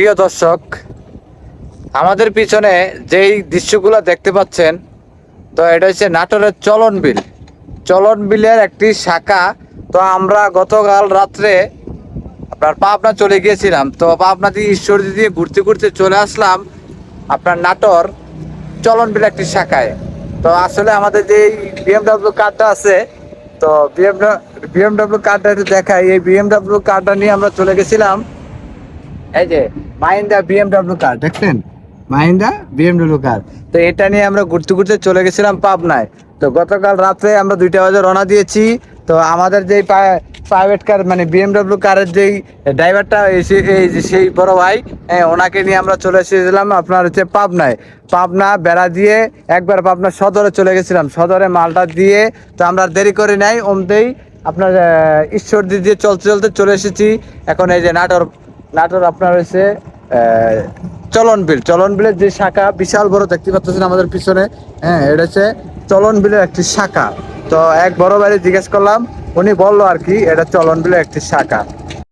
প্রিয় দর্শক, আমাদের পিছনে যেই দৃশ্যগুলো দেখতে পাচ্ছেন, তো এটা হচ্ছে নাটোরের চলন বিল চলন বিলের একটি শাখা। তো আমরা গতকাল রাত্রে আপনার পাবনা চলে গিয়েছিলাম। তো পাবনা দিয়ে ঈশ্বরদী দিয়ে ঘুরতে ঘুরতে চলে আসলাম আপনার নাটোর চলন বিল একটি শাখায়। তো আসলে আমাদের যে বিএমডাব্লিউ কার্ডটা আছে, তো বিএমডাব্লিউ কার্ডটা একটু দেখাই। এই বিএমডাব্লিউ কার্ডটা নিয়ে আমরা চলে গেছিলাম। এই যে মাহিন্দা বিএমডাব্লিউ কার দেখছেন? মাহিন্দা বিএমডাব্লিউ কার তো এটা নিয়ে আমরা ঘুরতে ঘুরতে চলে গেছিলাম পাবনায়। তো গতকাল রাত্রে আমরা দুইটা বাজে রওনা দিয়েছি। তো আমাদের যেই প্রাইভেট কার মানে বিএমডাব্লিউ কারের যেই ড্রাইভারটা এই সেই বড় ভাই হ্যাঁ, ওনাকে নিয়ে আমরা চলে এসেছিলাম আপনার হচ্ছে পাবনায়। পাবনা বেড়া দিয়ে একবার পাবনা সদরে চলে গেছিলাম। সদরে মালটা দিয়ে তো আমরা দেরি করে নাই ওমতেই আপনার ঈশ্বর দিয়ে চলতে চলতে চলে এসেছি। এখন এই যে নাটোর নাটোর আপনার হয়েছে চলন বিল চলন বিলের যে শাখা, বিশাল বড়, দেখতে পাচ্ছেন আমাদের পিছনে। হ্যাঁ এটা হচ্ছে চলন বিলের একটি শাখা। তো এক বড় বাড়ি জিজ্ঞেস করলাম, উনি বলল আর কি, এটা চলন বিলের একটি শাখা।